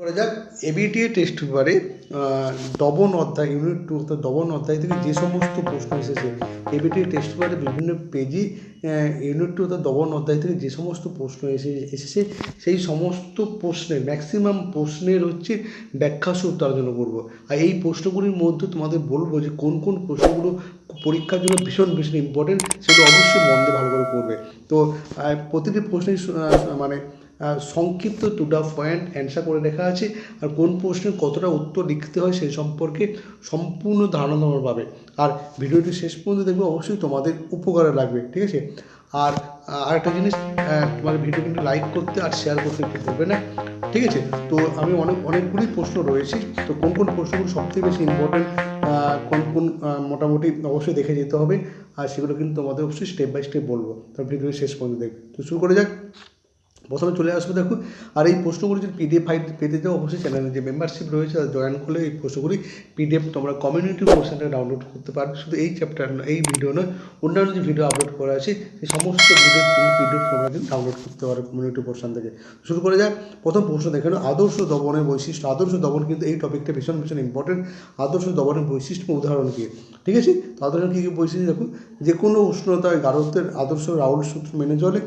করা যাক ABTA test পেপারে দবন অধ্যায় ইউনিট টু অর্থাৎ দবন অধ্যায় থেকে যে সমস্ত প্রশ্ন এসেছে এবিটিএ টেস্ট পেপারে বিভিন্ন পেজে ইউনিট টু অর্থাৎ দবন অধ্যায় থেকে যে সমস্ত প্রশ্ন এসে, এসেছে, সেই সমস্ত প্রশ্নের ম্যাক্সিমাম প্রশ্নের হচ্ছে ব্যাখ্যা সূত্র আলোচনা করব। আর এই প্রশ্নগুলির মধ্যে তোমাদের বলব যে কোন কোন প্রশ্নগুলো পরীক্ষার জন্য ভীষণ ভীষণ ইম্পর্টেন্ট সেগুলো অবশ্যই মন দিয়ে ভালো করে করবে তো প্রতিটি প্রশ্নের মানে সংক্ষিপ্ত টু দা পয়েন্ট অ্যান্সার করে লেখা আছে। আর কোন প্রশ্নের কতটা উত্তর লিখতে হয় সেই সম্পর্কে সম্পূর্ণ ধারণা তোমার পাবে। আর ভিডিওটি শেষ পর্যন্ত দেখবে, অবশ্যই তোমাদের উপকারে লাগবে, ঠিক আছে? আর আরেকটা জিনিস তোমার ভিডিও কিন্তু লাইক করতে আর শেয়ার করতে ভুলবে না, ঠিক আছে? তো আমি অনেক, অনেকগুলি প্রশ্ন রয়েছে, তো কোন কোন প্রশ্নগুলো সবথেকে বেশি ইম্পর্টেন্ট কোন কোন মোটামুটি অবশ্যই দেখে যেতে হবে, আর সেগুলো কিন্তু তোমাদের অবশ্যই স্টেপ বাই স্টেপ বলব। তো ভিডিও শেষ পর্যন্ত দেখবে। তো শুরু করে যাক। প্রথমে চলে আসবে, দেখো। আর এই প্রশ্নগুলি যদি পিডিএফ ফাইল পেতে চাও, অবশ্যই চ্যানেলে যে মেম্বারশিপ রয়েছে জয়েন করলে এই প্রশ্নগুলি পিডিএফ তোমরা কমিউনিটি পোর্শন থেকে ডাউনলোড করতে পারবে। শুধু এই চ্যাপ্টার এই ভিডিও নয়, অন্যান্য যে ভিডিও আপলোড করা আছে সেই সমস্ত ভিডিও পিডিএফ তোমরা কিন্তু ডাউনলোড করতে পারো কমিউনিটি পোর্শন থেকে। শুরু করে যাক। প্রথম প্রশ্ন দেখে আদর্শ দমনের বৈশিষ্ট্য। আদর্শ দমন কিন্তু এই টপিকটা ভীষণ ভীষণ ইম্পর্টেন্ট আদর্শ দমনের বৈশিষ্ট্য উদাহরণ কি? ঠিক আছে? আদর্শ কী কী বৈশিষ্ট্য? দেখো, যে কোনো উষ্ণতায় গাঢ়ত্বের আদর্শ রাউল সূত্র মেনে চলে।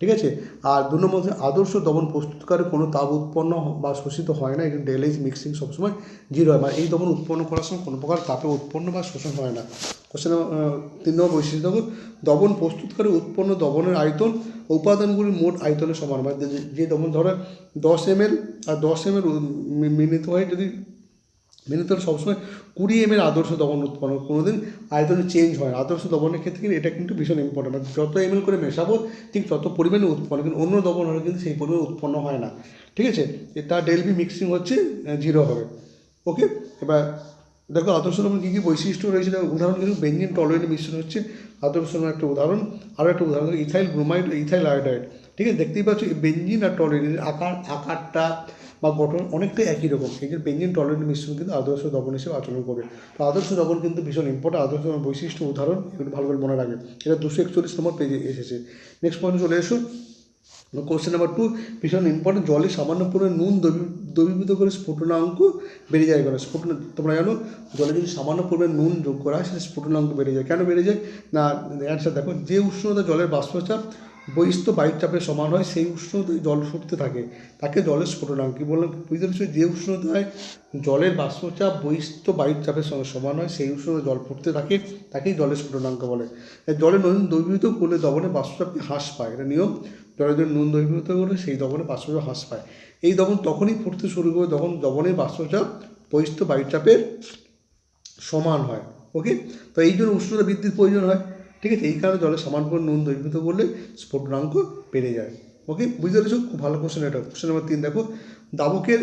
ঠিক আছে? আর দু নম্বর হচ্ছে আদর্শ দমন প্রস্তুতকারী কোনো তাপ উৎপন্ন বা শোষিত হয় না এখানে ডেলেজ মিক্সিং সবসময় জিরো হয়। মানে এই দমন উৎপন্ন করার সময় কোনো প্রকার তাপে উৎপন্ন বা শোষণ হয় না। কোশ্চেন তিন নম্বর বৈশিষ্ট্য দেখো। দমন প্রস্তুতকারে উৎপন্ন দমনের আয়তন উপাদানগুলির মোট আয়তনের সমান। মানে যে- যে দমন ধরো দশ এম এল আর দশ এম এল মিলিত হয়ে যদি মিলিত হলে সবসময় কুড়ি এম এর আদর্শ দমন উৎপন্ন কোনো দিন আয়তনে চেঞ্জ হয়। আদর্শ দমনের ক্ষেত্রে কিন্তু এটা কিন্তু ভীষণ ইম্পর্টেন্ট মানে যত এম করে মেশাবো, ঠিক তত পরিমাণে উৎপন্ন, কিন্তু অন্য দমন হলে কিন্তু সেই পরিমাণে উৎপন্ন হয় না। ঠিক আছে? এটা ডেলবি মিক্সিং হচ্ছে জিরো হবে। ওকে এবার দেখো, আদর্শ দমন কী কী বৈশিষ্ট্য রয়েছে? উদাহরণ কিন্তু বেঞ্জিন টলোয়েড মিশ্রণ হচ্ছে। আদর্শ একটা উদাহরণ। আরও একটা উদাহরণ, ইথাইল ব্রোমাইড, ইথাইল আয়োডাইড। ঠিক আছে? দেখতেই পাচ্ছ বেঞ্জিন আর টলোয়েডের আকার, আকারটা বা গঠন অনেকটাই একই রকম। এই যে বেঞ্জিন টলোয়েড মিশ্রণ কিন্তু আদর্শ দমন হিসেবে আচরণ করবে তো আদর্শ দমন কিন্তু ভীষণ ইম্পর্টেন্ট আদর্শ দমন বৈশিষ্ট্য, উদাহরণ, এগুলো ভালো করে মনে রাখবে। এটা দুশো একচল্লিশ নম্বর পেজে এসেছে। নেক্সট পয়েন্ট চলে এসো। কোশ্চেন নাম্বার টু ভীষণ ইম্পর্টেন্ট জলে সামান্য পরিমাণে নুন দ্রবী- দ্রবীভূত করে স্ফুটনাঙ্ক বেড়ে যায় কেন? স্ফুটন তোমরা জানো, জলে যদি সামান্য পরিমাণে নুন যোগ করা হয়, সেটা স্ফুটনাঙ্ক বেড়ে যায়। কেন বেড়ে যায়? না অ্যান্সার দেখো। যে উষ্ণতা জলের বাষ্পচাপ বহিস্থ বায়ুর চাপের সমান হয়, সেই উষ্ণতায় জল ফুটতে থাকে, তাকে জলের স্ফুটনাঙ্ক কী বললাম? বুঝতে পেরেছ? যে উষ্ণতায় জলের বাষ্পচাপ বহিস্থ বায়ুর চাপের সঙ্গে সমান হয়, সেই উষ্ণতায় জল ফুটতে থাকে, তাকেই জলের স্ফুটনাঙ্ক বলে। জলে নুন দ্রবীভূত করলে দবনে বাষ্পচাপকে হ্রাস পায়, এটা নিয়ম। জলে যদি নুন দ্রবীভূত করলে সেই দবনে বাষ্পচাপ হ্রাস পায়। এই দবন তখনই ফুটতে শুরু করে যখন দমনের বাষ্পচাপ বহিস্থ বায়ুচাপের সমান হয় ওকে তো এই জন্য উষ্ণতা বৃদ্ধির প্রয়োজন হয়। ঠিক আছে এই কারণে জলে সমান করে নুন দ্রবীভূত করলে স্ফুটনাঙ্ক বেড়ে যায়। ওকে বুঝতে পেরেছ? খুব ভালো কোশ্চেন এটা। কোশ্চেন নাম্বার তিন দেখো। দাবকের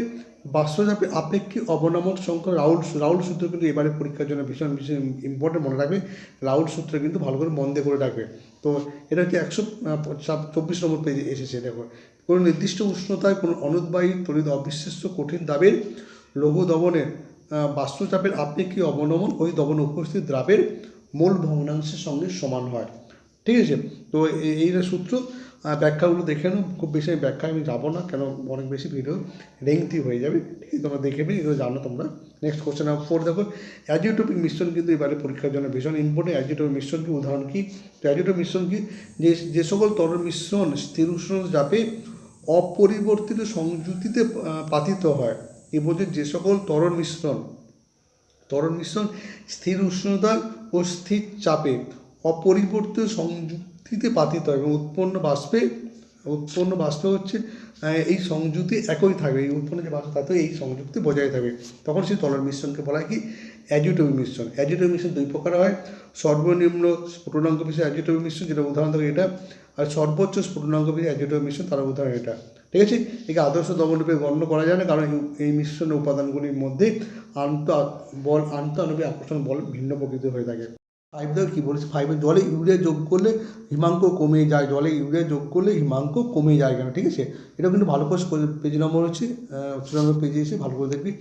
বাষ্পচাপে আপেক্ষিক অবনমন সংখ্যা রাউল রাউল সূত্র কিন্তু এবারে পরীক্ষার জন্য ভীষণ ভীষণ ইম্পর্টেন্ট মনে রাখবে। রাউল সূত্র কিন্তু ভালো করে মন্দে করে রাখবে। তো এটা হচ্ছে একশো চব্বিশ নম্বর পেজে এসেছে দেখো। কোনো নির্দিষ্ট উষ্ণতায় কোনো অনুদ্বাহী তড়িৎ অবিশ্বাস্য কঠিন দাবের লঘু দমনের আহ, বাষ্পচাপের আপেক্ষিক অবনমন ওই দমন উপস্থিত দ্রাবের মূল ভগ্নাংশের সঙ্গে সমান হয়। ঠিক আছে? তো এই সূত্র ব্যাখ্যাগুলো দেখে নাও। খুব বেশি ব্যাখ্যা আমি যাব না, কেন অনেক বেশি ভিডিও লেংথি হয়ে যাবে। ঠিক আছে তোমরা দেখে নিই এগুলো জানো তোমরা। নেক্সট কোশ্চেন নাম্বার ফোর দেখো। অ্যাজিওটোপিক মিশ্রণ কিন্তু এবারে পরীক্ষার জন্য ভীষণ ইম্পর্টেন্ট অ্যাজিওটোপিক মিশ্রণ কি? উদাহরণ কি? তো অ্যাজিওটোপিক মিশ্রণ কি? যে যে সকল তরল মিশ্রণ স্থির উষ্ণ চাপে অপরিবর্তিত সংযুক্তিতে পাতিত হয়। এ বলছে যে সকল তরল মিশ্রণ তরল মিশ্রণ স্থির উষ্ণতা ও স্থির চাপে অপরিবর্তিত সংযুক্তিতে পাতিত হয় এবং উৎপন্ন বাষ্পে উৎপন্ন বাষ্পে হচ্ছে এই সংযুতি একই থাকবে। এই উৎপন্ন যে বাষ্প তাতে এই সংযুক্তি বজায় থাকবে। তখন সেই তরল মিশ্রণকে বলা হয় কি? অ্যাডিউটিভ মিশ্রণ। অ্যাডিউটিভ মিশ্রণ দুই প্রকার হয়। সর্বনিম্ন স্ফুটনাঙ্ক বিশিষ্ট অ্যাডিউটিভ মিশ্রণ, যেটা উদাহরণ থাকে এটা, আর সর্বোচ্চ স্ফুটনাঙ্ক বিশিষ্ট অ্যাডিউটিভ মিশ্রণ, তার উদাহরণ এটা। ঠিক আছে? একে আদর্শ দমনরূপে গণ্য করা যায় না, কারণ এই- মিশ্রণ উপাদানগুলির মধ্যে আন্ত বল আন্ত আণবিক আকর্ষণ বল ভিন্ন প্রকৃতির হয়ে থাকে। ফাইভ দেখো কী বলেছে? ফাইভে জলে ইউরিয়া যোগ করলে হিমাঙ্ক কমে যায়, জলে ইউরিয়া যোগ করলে হিমাঙ্ক কমে যায় কেন? ঠিক আছে? এটা কিন্তু ভালো করে পেজ নম্বর হচ্ছে চুরানব্বই নম্বর পেজে এসে ভালো করে দেখবি।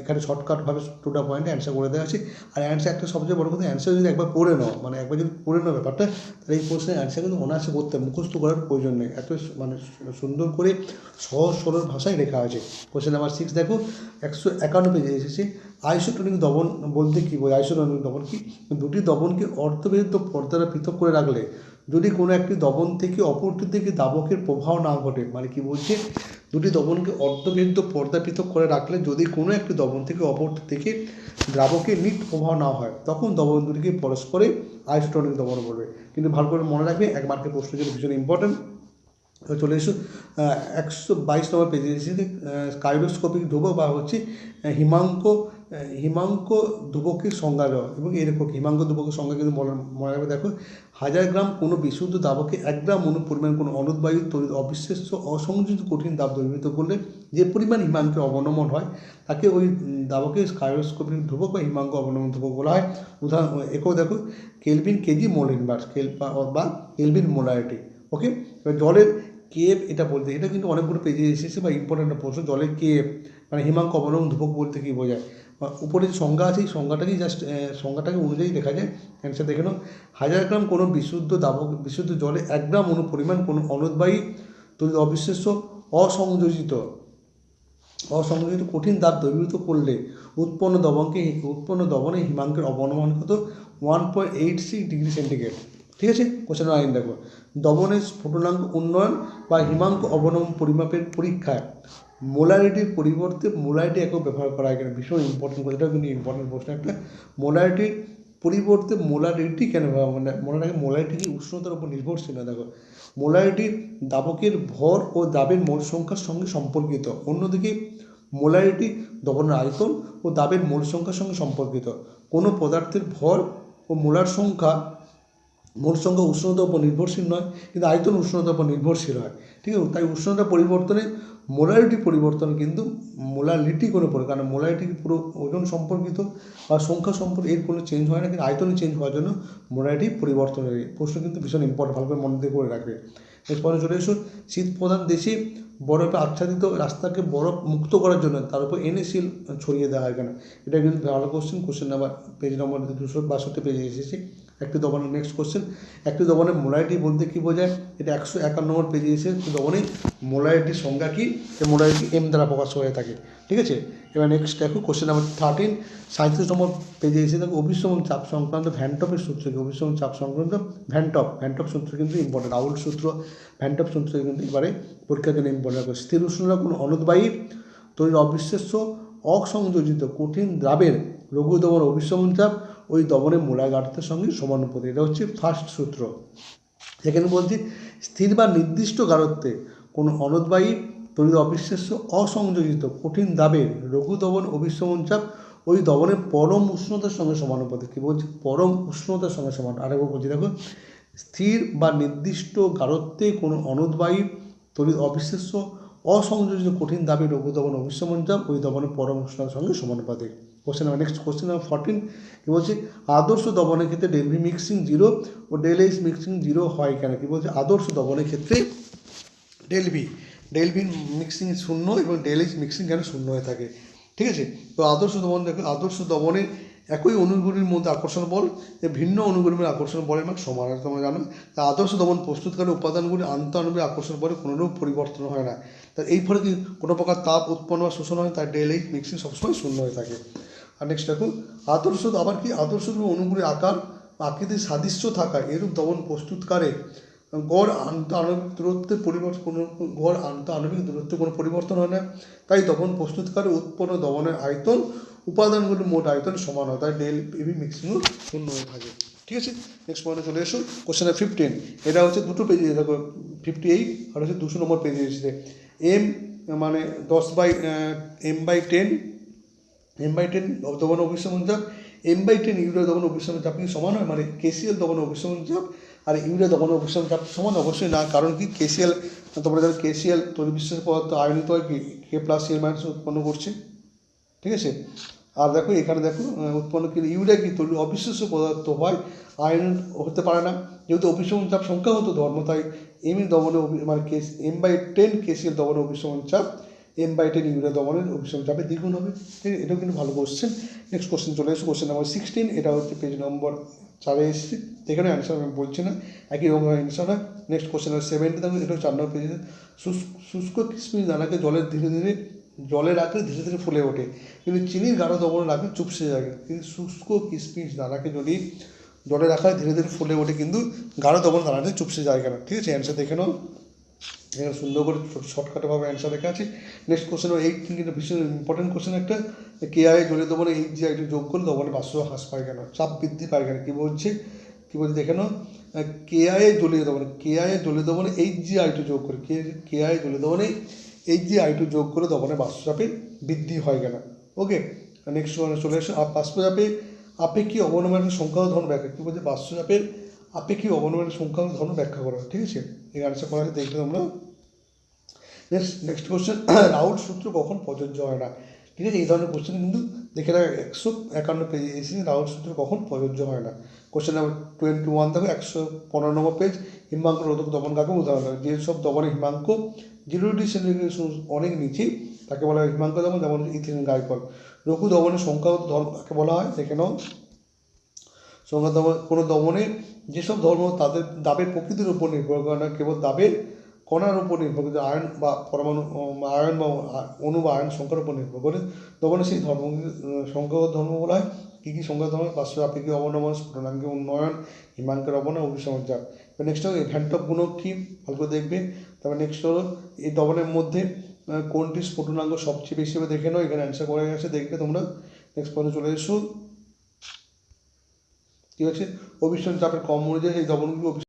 এখানে শর্টকাটভাবে টোটা পয়েন্টে অ্যান্সার করে দেওয়া আছে। আর অ্যান্সার একটা সবচেয়ে বড় কথা অ্যান্সার যদি একবার পড়ে নাও মানে একবার যদি পড়ে নাও ব্যাপারটা, তাহলে এই প্রশ্নের অ্যান্সার কিন্তু অনায়াসে করতে মুখস্থ করার প্রয়োজন নেই। এত মানে সুন্দর করে সহজ সরল ভাষায় লেখা আছে। কোশ্চেন নাম্বার সিক্স দেখো, একশো একান্ন পেজে এসেছে। আইসোটনিক দবন বলতে কী বোঝায়? আইসোটনিক দবন কি? দুটি দবনকে অর্থবিরুদ্ধ পর্দারা পৃথক করে রাখলে যদি কোনো একটি দবন থেকে অপরটি থেকে দাবকের প্রভাব না ঘটে মানে কি বলছে? দুটি দবনকে অর্ধবিরুদ্ধ পর্দা পৃথক করে রাখলে যদি কোনো একটি দবন থেকে অপরটি থেকে দ্রাবকের নিট প্রভাব না হয়, তখন দবন দুটিকে পরস্পরে আইসোটনিক দবন বলবে। কিন্তু ভালো করে মনে রাখবে, এক মার্কের প্রশ্ন যেটা ভীষণ ইম্পর্টেন্ট চলে এসো একশো বাইশ নম্বর পেজে এসেছে কাইরোস্কোপিক ধ্রুবক বা হচ্ছে হিমাঙ্ক হিমাঙ্ক ধ্রুবকের সংজ্ঞা দেওয়া। এবং এরকম হিমাঙ্ক ধ্রুবকের সংজ্ঞা কিন্তু মনে রাখবে, দেখো, হাজার গ্রাম কোনো বিশুদ্ধ দাবকে এক গ্রাম অনু পরিমাণ কোনো অনুদ্বায়ু তড়িৎ, অবিশ্বাস্য, অসংযোজিত, কঠিন দাব দ্রবীভূত করলে যে পরিমাণ হিমাঙ্কের অবনমন হয়, তাকে ওই দাবকে কাইরোস্কোপিক ধ্রুবক বা হিমাঙ্ক অবনমন ধ্রুবক বলা হয়। উদাহরণ, একেও দেখো, কেলভিন কেজি মোল ইনভার্স কেল বা কেলভিন মোলারিটি। ওকে এবার জলের কেপ এটা বলতে, এটা কিন্তু অনেকগুলো পেজে এসেছে বা ইম্পর্টেন্ট প্রশ্ন, জলের কেপ মানে হিমাঙ্ক অবলম্বন ধ্রুবক বলতে কী বোঝায়? উপরে যে সংজ্ঞা আছে, এই সংজ্ঞাটাকেই জাস্ট সংজ্ঞাটাকে অনুযায়ী দেখা যায়। অ্যান্সার দেখে নাও, হাজার গ্রাম কোনো বিশুদ্ধ দাবক বিশুদ্ধ জলে এক গ্রাম অনু পরিমাণ কোনো অনুদ্বায়ী তড়িৎ অবিশ্বাস্য, অসংযোজিত অসংযোজিত কঠিন দাব দ্রবীভূত করলে উৎপন্ন দবনকে উৎপন্ন দবনে হিমাঙ্কের অবনমন কত one point eight six degree centigrade ঠিক আছে? কোশ্চেন আইন দেখো। দবনের স্ফুটনাঙ্ক উন্নয়ন বা হিমাঙ্ক অবনমন পরিমাপের পরীক্ষায় মোলারিটির পরিবর্তে মোলারিটি একক ব্যবহার করা হয় কেন? ভীষণ ইম্পর্টেন্ট এটাও কিন্তু ইম্পর্টেন্ট প্রশ্ন। একটা মোলারিটির পরিবর্তে মোলারিটি কেন মানে মনে রাখে মোলারিটি কি উষ্ণতার উপর নির্ভরশীল না? দেখো, মোলারিটি দাবকের ভর ও দাবের মোল সংখ্যার সঙ্গে সম্পর্কিত। অন্যদিকে, মোলারিটি দবনের আয়তন ও দাবের মোল সংখ্যার সঙ্গে সম্পর্কিত। কোনো পদার্থের ভর ও মোলার সংখ্যা মোট সংখ্যা উষ্ণতার উপর নির্ভরশীল নয়, কিন্তু আয়তন উষ্ণতার উপর নির্ভরশীল হয়। ঠিক আছে? তাই উষ্ণতা পরিবর্তনে মোলারিটি পরিবর্তন কিন্তু মোলারিটি কোনো পরে কারণ মোলারিটি পুরো ওজন সম্পর্কিত বা সংখ্যা সম্পর্ক, এর কোনো চেঞ্জ হয় না, কিন্তু আয়তনে চেঞ্জ হওয়ার জন্য মোলারিটি পরিবর্তন হয় প্রশ্ন কিন্তু ভীষণ ইম্পর্টেন্ট ভালো করে মনে দিয়ে করে রাখবে। এরপরে চলে এসো শীত প্রধান দেশে বরফে আচ্ছাদিত রাস্তাকে বরফ মুক্ত করার জন্য তার উপর এনএসিল ছড়িয়ে দেওয়া হয় কেন? এটা কিন্তু ভালো কোশ্চেন কোশ্চেন নাম্বার পেজ নম্বর দুশো বাষট্টি পেজে এসেছে। একটি দবানের নেক্সট কোশ্চেন একটি দবানের মোলাইটি বলতে কী বোঝায়? এটা একশো একান্ন নম্বর পেজে এসে দবনে মোলারিটির সংজ্ঞা কী? মোলাইটি এম দ্বারা প্রকাশ হয়ে থাকে। ঠিক আছে? এবার নেক্সট দেখো কোশ্চেন নাম্বার থার্টিন সাঁত্রিশ নম্বর পেজে এসে দেখো অভিসম চাপ সংক্রান্ত ভ্যানটপের সূত্র কি? অভিসম চাপ সংক্রান্ত ভ্যানটপ ভ্যানটপ সূত্র কিন্তু ইম্পর্টেন্ট আউল সূত্র, ভ্যানটপ সূত্র কিন্তু এবারে পরীক্ষার জন্য ইম্পর্টেন্ট স্থির উষ্ণতা কোনো অনুদ্বায়ী তৈরির অবিশ্বাস্য অসংযোজিত কঠিন দ্রাবের লঘু দমন অবিশ্রমণ চাপ, ওই দমনের মূলাঘাতের সঙ্গে সমানুপাতিক এটা হচ্ছে ফার্স্ট সূত্র। এখানে বলছি, স্থির বা নির্দিষ্ট গারত্বে কোনো অনুদ্বায়ী তড়িৎ অবিশ্বাস্য, অসংযোজিত, কঠিন দাবের, রঘু দমন অবিশ্রমণ চাপ ওই দমনের পরম উষ্ণতার সঙ্গে সমানুপাতিক কী বলছি? পরম উষ্ণতার সঙ্গে সমান। আরেকবার বলছি, দেখো, স্থির বা নির্দিষ্ট গারত্বে কোনো অনুদ্বায়ী তড়িৎ অবিশ্বাস্য, অসংযোজিত, কঠিন দাবি রঘু দমন অবিশ্রমণ চাপ ওই দমনের পরম উষ্ণতার সঙ্গে সমানুপাতিক question number next question number fourteen কী বলছে? আদর্শ দমনের ক্ষেত্রে ডেলভি মিক্সিং জিরো ও ডেল মিক্সিং জিরো হয় কেন? কী বলছে? আদর্শ দমনের ক্ষেত্রে ডেলভি ডেলভি মিক্সিং শূন্য এবং ডেল এইচ মিক্সিং কেন শূন্য হয়ে থাকে? ঠিক আছে? তো আদর্শ দমন আদর্শ দমনে একই অনুগুলির মধ্যে আকর্ষণ বল ভিন্ন অনুগুলির মধ্যে আকর্ষণ বলের মান সমান তোমরা জানো। তা আদর্শ দমন প্রস্তুতকারী উপাদানগুলি আন্তঃআণবিক আকর্ষণ বলে কোনোরূপ পরিবর্তন হয় না। তা এই ফলে কি কোনো প্রকার তাপ উৎপন্ন বা শোষণ হয়? তার ডেল মিক্সিং সবসময় শূন্য হয়ে থাকে। আর নেক্সট দেখো, আদর্শ আবার কি? আদর্শ অনুগুলির আকার, আকৃতির সাদৃশ্য থাকা এরূপ দমন প্রস্তুতকারে গড় আন্তঃআণবিক দূরত্বের পরিবর্তন কোনো গড় আন্তঃআণবিক দূরত্বে কোনো পরিবর্তন হয় না। তাই দমন প্রস্তুতকারে উৎপন্ন দমনের আয়তন উপাদানগুলির মোট আয়তন সমান হয়। তাই ডেল এবি মিক্সিংও শূন্য হয়ে থাকে। ঠিক আছে? নেক্সট পয়েন্টে চলে এসো। কোশ্চেন ফিফটিন এটা হচ্ছে দুটো পেজে দেখো ফিফটি এইট আর হচ্ছে দুশো নম্বর পেজে এসেছে। এম মানে দশ by M by ten M by ten দমন অভিশ্রমণ চাপ এম বাই টেন ইউরিয়া দমন অভিশ্রমণ চাপ কি সমান হয়? মানে কেসিএল দমন অভিশ্রমণ চাপ আর ইউরিয়া দমন অভিশ্রমণ চাপ সমান অবশ্যই না, কারণ কি কেসিএল তোমরা জানো কেসিএল তৈরি বিশেষ পদার্থ আয়নিত হয় কি কে প্লাস এল মাইনাস উৎপন্ন করছে। ঠিক আছে? আর দেখো, এখানে দেখো উৎপন্ন কিন্তু ইউরিয়া কি তৈরি অবিশ্বাস্য পদার্থ হয়, আয়ন হতে পারে না। যেহেতু অভিসরণ চাপ সংখ্যাগত ধর্ম, তাই এম দমনে মানে case M by ten KCl দমনে অভিসরণ চাপ এম বাই টেন ইউরিয়া দমনের অভিসরণ যাবে দ্বিগুণ হবে। ঠিক এটাও কিন্তু ভালো কোশ্চেন নেক্সট কোশ্চেন চলে এসো কোশ্চেন নাম্বার সিক্সটিন এটা হচ্ছে পেজ নম্বর চারে এসেছে। এখানে অ্যান্সার আমি বলছি না। একই রকম অ্যান্সার হয়। নেক্সট কোশ্চেন নাম্বার সেভেন্টি থাকবে এটা চার নম্বর পেজে শুষ্ক কিসমিস দানাকে জলের ধীরে ধীরে, জলে রাখলে ধীরে ধীরে ফুলে ওঠে। কিন্তু চিনির গাঢ় দমনে রাখলে চুপসে যায় কিন্তু শুষ্ক কিসমিস দানাকে যদি জলে রাখা ধীরে ধীরে ফুলে ওঠে, কিন্তু গাঢ় দমন দানাতে চুপসে যায় কেন? ঠিক আছে? অ্যান্সার দেখে নাও। এখানে সুন্দর করে শর্টকাটভাবে অ্যান্সার লেখা আছে। নেক্সট কোশ্চেন এইট কিন্তু ভীষণ ইম্পর্টেন্ট কোশ্চেন একটা। কে আই জলে দমনে এইট জি আইটি যোগ করলে দমনে বাষ্প হ্রাস পায় কেন? চাপ বৃদ্ধি পায় কেন? কী বলছে? কী বলছে দেখে নাও। কে আই এ জলীয় দমনে কে আই এ জলীয় দমনে এইট জি আইটু যোগ করে কে কে আই জলীয় দমনে এইট জি আইটু যোগ করে দমনে বাষ্পচাপে বৃদ্ধি হয় কেন? ওকে নেক্সট চলে এসো আর বাষ্পচাপে আপেক্ষিক অবনমনের সংখ্যা ও ধর্ম ব্যাখ্যা। কী বলছে? বাষ্পচাপের আপেক্ষিক অবনমনের সংখ্যা ও ধর্ম ব্যাখ্যা করো। ঠিক আছে? এই আনসার করা দেখলে তোমরা নেক্সট নেক্সট কোশ্চেন রাউল সূত্র কখন প্রযোজ্য হয় না? ঠিক আছে, এই ধরনের কোশ্চেন কিন্তু দেখে রাখ, একশো একান্ন পেজে এসেছে রাউল সূত্র কখন প্রযোজ্য হয় না? কোশ্চেন নাম্বার টোয়েন্টি ওয়ান থেকে একশো পনেরো নম্বর পেজ হিমাঙ্ক রোধক দমন কাকে উদাহরণ দেয়? যেসব দমনে হিমাঙ্ক জিরো ডিগ্রি অনেক নিচে, তাকে বলা হয় হিমাঙ্ক দমন, যেমন ইথিলিন গাইকল রঘু দমনের সংখ্যাগত ধর্ম কাকে বলা হয়? দেখে নাও। সংখ্যা দমন কোনো দমনে যেসব ধর্ম তাদের দাবের প্রকৃতির উপর নির্ভর করে না, কেবল দাবের কণার উপর নির্ভর করে আয়ন বা পরমাণু আয়ন বা অণু বা আয়ন সংখ্যার উপর নির্ভর করে। তখন সেই ধর্ম সংখ্যাগত ধর্ম বলা হয়। কী কী সংখ্যা ধর্ম? পাঁচশো আপেক্ষিক অবনমন স্ফুটনাঙ্গের উন্নয়ন, হিমাঙ্কের অবনয়ন অভিসরণ চাপ নেক্সট হলো ভ্যান্টপ গুণক কী? ভালো করে দেখবে। তারপর নেক্সট হলো এই দমনের মধ্যে কোনটি স্ফুটনাঙ্গ সবচেয়ে বেশি হবে দেখে নাও। এখানে অ্যান্সার করে গেছে, দেখবে তোমরা। নেক্সট পয়েন্টে চলে এসো। ঠিক আছে অভিসরণ চাপের কম অনুযায়ী এই দমনগুলো